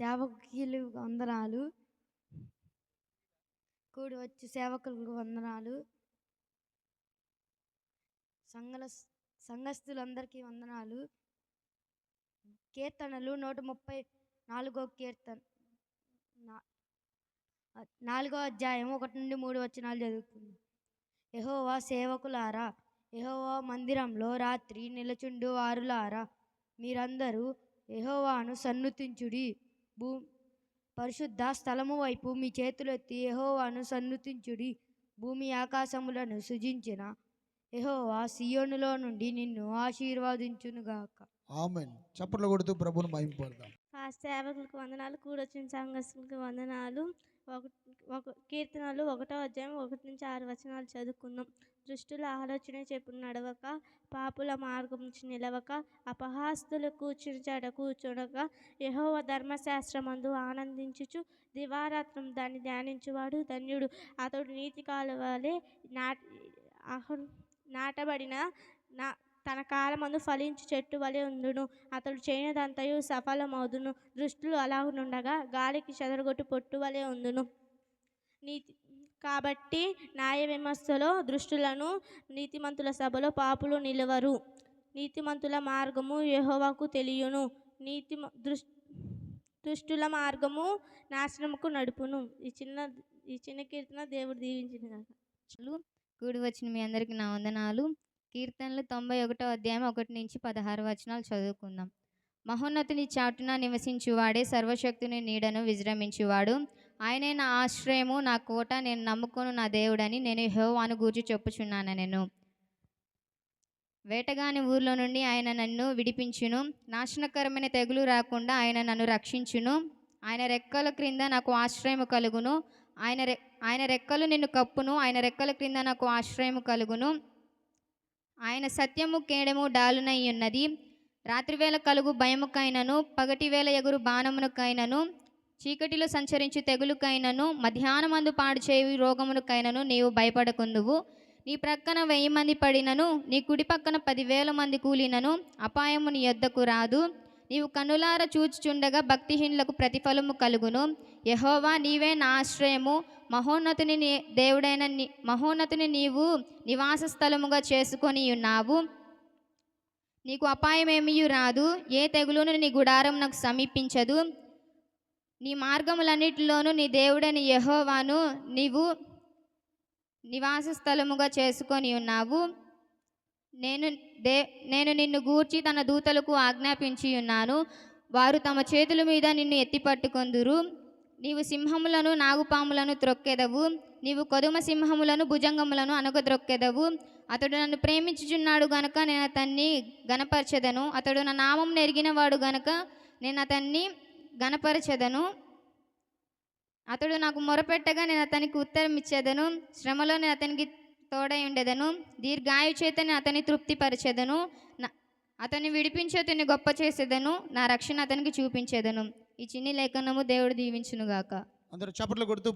సేవకులు వందనాలు. కూడి వచ్చి సేవకులకు వందనాలు. సంఘల సంఘస్థులందరికీ వందనాలు. కీర్తనలు నూట ముప్పై నాలుగో కీర్తన నాలుగో అధ్యాయం ఒకటి నుండి మూడు వచనాలు చదువుకుంది. యహోవా సేవకులారా యహోవా మందిరంలో రాత్రి నిలచుండు వారులారా మీరందరూ యహోవాను సన్నుతించుడి. భూ పరిశుద్ధ స్థలము వైపు మీ చేతులెత్తి ఎహోవాను సన్నుతించుడి. భూమి ఆకాశములను సృజించిన ఎహోవా సియోనులో నుండి నిన్ను ఆశీర్వదించునుగాక. ఆమెన్. చప్పట్లు కొడుతూ ప్రభుని మహింపడదాం సేవకులకు వందనాలు కూడొచ్చిన సంఘస్థులకు వందనాలు. ఒక ఒక కీర్తనలు ఒకటో అధ్యాయం ఒకటి నుంచి ఆరు వచనాలు చదువుకుందాం. దృష్టుల ఆలోచన చెప్పు నడవక పాపుల మార్గం నుంచి నిలవక అపహాస్తులు కూర్చుని చాట కూర్చునక యహోవ ధర్మశాస్త్రమందు ఆనందించుచు దివారాత్రం దాన్ని ధ్యానించువాడు ధన్యుడు. అతడు నీతి కాలువలే నాట నాటబడిన నా తన కాలమందు ఫలించు చెట్టు వలె ఉండును. అతడు చేయనదంతయు సఫలమవుదును దృష్టులు అలాగునుండగా గాలికి చెదరగొట్టు పొట్టు వలె ఉండును. నీతి కాబట్టి న్యాయ విమర్శలో దృష్టులను నీతిమంతుల సభలో పాపులు నిలవరు. నీతిమంతుల మార్గము యహోవాకు తెలియను. నీతి దృష్ దుష్టుల మార్గము నాశనముకు నడుపును. ఈ చిన్న ఈ చిన్న కీర్తన దేవుడు దీవించిన గుడి వచ్చిన మీ అందరికి నా వందనాలు. కీర్తనలు తొంభై ఒకటో అధ్యాయం ఒకటి నుంచి పదహారు వచనాలు చదువుకుందాం. మహోన్నతుని చాటున నివసించువాడే సర్వశక్తుని నీడను విశ్రమించువాడు ఆయనే నా ఆశ్రయము నా కోట నేను నమ్ముకును నా దేవుడని నేను హోవాను గూర్చి చెప్పుచున్నాను నేను వేటగాని ఊర్లో నుండి ఆయన నన్ను విడిపించును. నాశనకరమైన తెగులు రాకుండా ఆయన నన్ను రక్షించును. ఆయన రెక్కల క్రింద నాకు ఆశ్రయము కలుగును. ఆయన రె ఆయన రెక్కలు నిన్ను కప్పును. ఆయన రెక్కల క్రింద నాకు ఆశ్రయము కలుగును. ఆయన సత్యము కేడము డాలునై ఉన్నది రాత్రివేళ కలుగు భయముకైనను పగటివేళ ఎగురు బాణమునకైనను చీకటిలో సంచరించు తెగులుకైనను మధ్యాహ్నమందు పాడు చేయు రోగమునకైనను నీవు భయపడకుందువు. నీ ప్రక్కన వెయ్యి మంది పడినను నీ కుడి పక్కన పదివేల మంది కూలినను అపాయము నీ యొద్దకు రాదు. నీవు కనులార చూచుచుండగా భక్తిహీనులకు ప్రతిఫలము కలుగును. యహోవా నీవే నా ఆశ్రయము. మహోన్నతుని నీ దేవుడైన నీ మహోన్నతుని నీవు నివాస స్థలముగా చేసుకొని ఉన్నావు. నీకు అపాయమేమీ రాదు. ఏ తెగులును నీ గుడారం నాకు సమీపించదు. నీ మార్గములన్నిటిలోనూ నీ దేవుడని యహోవాను నీవు నివాస స్థలముగా చేసుకొని ఉన్నావు. నేను దే నేను నిన్ను గూర్చి తన దూతలకు ఆజ్ఞాపించి ఉన్నాను. వారు తమ చేతుల మీద నిన్ను ఎత్తిపట్టుకొందురు నీవు సింహములను నాగుపాములను త్రొక్కెదవు. నీవు కొదుమ సింహములను భుజంగములను అనగద్రొక్కెదవు అతడు నన్ను ప్రేమించుచున్నాడు గనక నేను అతన్ని గణపరచెదను అతడు నా నామం నెరిగిన వాడు నేను అతన్ని గనపరచెదను అతడు నాకు మొరపెట్టగా నేను అతనికి ఉత్తరం ఇచ్చేదను శ్రమలో నేను అతనికి తోడై ఉండేదను దీర్ఘాయు చేత నేను అతని తృప్తిపరచెదను అతన్ని గొప్ప చేసేదను నా రక్షణ అతనికి చూపించేదను. ఈ చిన్ని లేఖనము దేవుడు దీవించునుగాక. అందరూ చప్పట్లు కొడుతూ